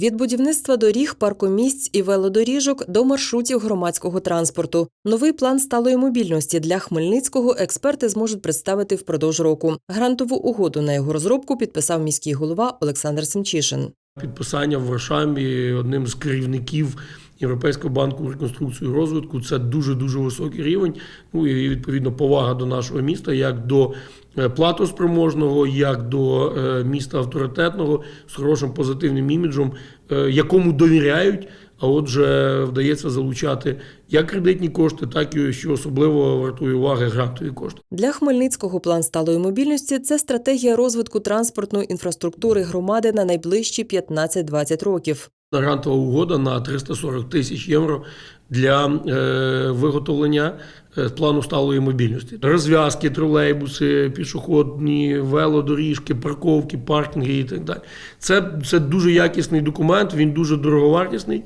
Від будівництва доріг, паркомісць і велодоріжок до маршрутів громадського транспорту. Новий план сталої мобільності для Хмельницького експерти зможуть представити впродовж року. Грантову угоду на його розробку підписав міський голова Олександр Семчишин. Підписання в Варшамі одним з керівників Європейського банку реконструкції і розвитку це дуже дуже високий рівень. Ну і відповідно повага до нашого міста як до е, платоспроможного, як до е, міста авторитетного з хорошим позитивним іміджем, е, якому довіряють. А отже, вдається залучати як кредитні кошти, так і що особливо вартує уваги грантові кошти. Для Хмельницького план сталої мобільності це стратегія розвитку транспортної інфраструктури громади на найближчі 15-20 років. Грантова угода на 340 тисяч євро для е, виготовлення е, плану сталої мобільності. Розв'язки, тролейбуси, пішохідні, велодоріжки, парковки, паркінги і так далі. Це, це дуже якісний документ, він дуже дороговартісний.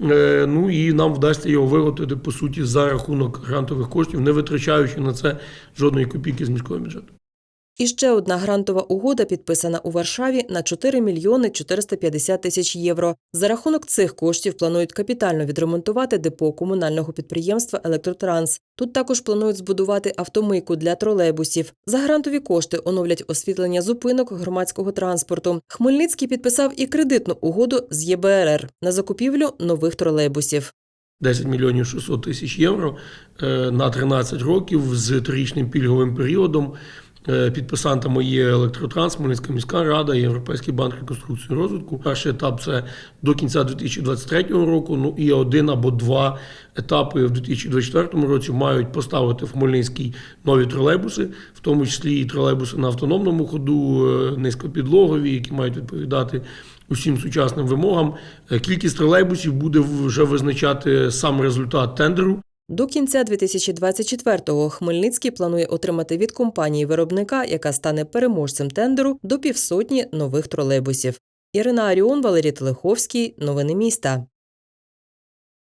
Е, ну і нам вдасться його виготовити по суті за рахунок грантових коштів, не витрачаючи на це жодної копійки з міського бюджету. І ще одна грантова угода підписана у Варшаві на 4 мільйони 450 тисяч євро. За рахунок цих коштів планують капітально відремонтувати депо комунального підприємства Електротранс. Тут також планують збудувати автомийку для тролейбусів. За грантові кошти оновлять освітлення зупинок громадського транспорту. Хмельницький підписав і кредитну угоду з ЄБРР на закупівлю нових тролейбусів. 10 мільйонів 600 тисяч євро е, на 13 років з трирічним пільговим періодом. Е, Підписантами є Електротранс, Хмельницька міська рада, Європейський банк реконструкції розвитку. Перший етап це до кінця 2023 року. Ну і один або два етапи в 2024 році мають поставити в Хмельницький нові тролейбуси, в тому числі і тролейбуси на автономному ходу, е, низькопідлогові, які мають відповідати усім сучасним вимогам. Е, Кількість тролейбусів буде вже визначати сам результат тендеру. До кінця 2024-го Хмельницький планує отримати від компанії виробника, яка стане переможцем тендеру, до півсотні нових тролейбусів. Ірина Аріон, Валерій Телеховський. Новини міста.